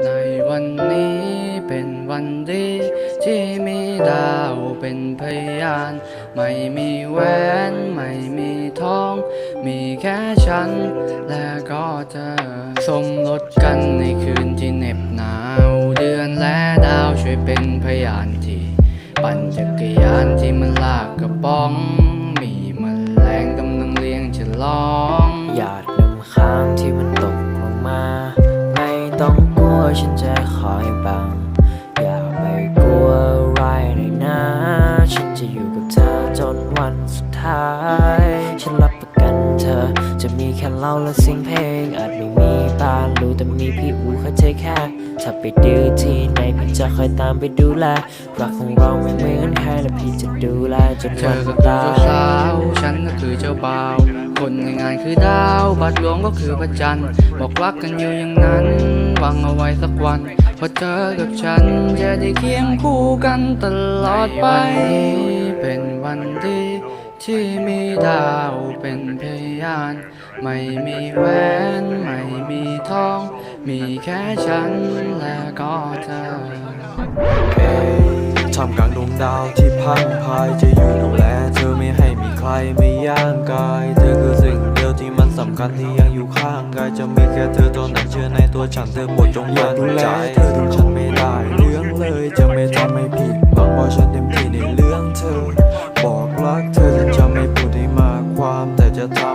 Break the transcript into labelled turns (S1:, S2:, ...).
S1: ในวันนี้เป็นวันดี ที่มีดาวเป็นพยาน ไม่มีแหวน ไม่มีทอง มีแค่ฉัน และก็เธอ สมรสกันในคืนที่เหน็บหนาว เดือนและดาวช่วยเป็นพยานที่ ปั่นจักรยานที่มันลากกระป๋อง มีมแมลงกำลังเลี้ยงฉลอง
S2: หยาด ต้องกลัวฉันจะคอยบัง อย่าไปกลัวอะไรเลยนะ ฉันจะอยู่กับเธอจนวันสุดท้าย ฉันรับประกันเธอ จะมีแค่เราและเสียงเพลง อาจไม่มีบ้านรู้แต่มีพี่อูเข้าใจแค่ ถ้าไปดื้อที่ไหนพี่จะคอยตามไปดูแล รักของเราไม่เหมือนใครและพี่จะดูแลจน
S1: เธ
S2: วั
S1: อนก็คือ
S2: ตา
S1: เจ้าสาว ฉันก็คือเจ้าบ่าว คนในงานคือดาวบัตรหลวงก็คือพระจันทร์บอกรักกันอยู่อย่างนั้นหวังเอาไว้สักวันพราะเธอกับฉันจะได้เคียงคู่กันตลอดไป เป็นวันดีที่มีดาวเป็นพยาน ไม่มีแหวนไม่มีทอง มีแค่ฉันและก็เธอ
S3: ทำกลางดวงดาวที่พังพายจะอยู่ดูแล กัญที่ยังอยู่ข้างกายจะมีแค่เธอตอนั้นเชื่อในตัวฉันเธอหมดจงมั่นใจเธอที่ฉันไม่ได้เรื่องเลยจะไม่ทำให้ผิดหวังเพราฉันเต็มที่ในเรื่องเธอ บอกรักเธอจะไม่พูดให้มากความแต่จะทำ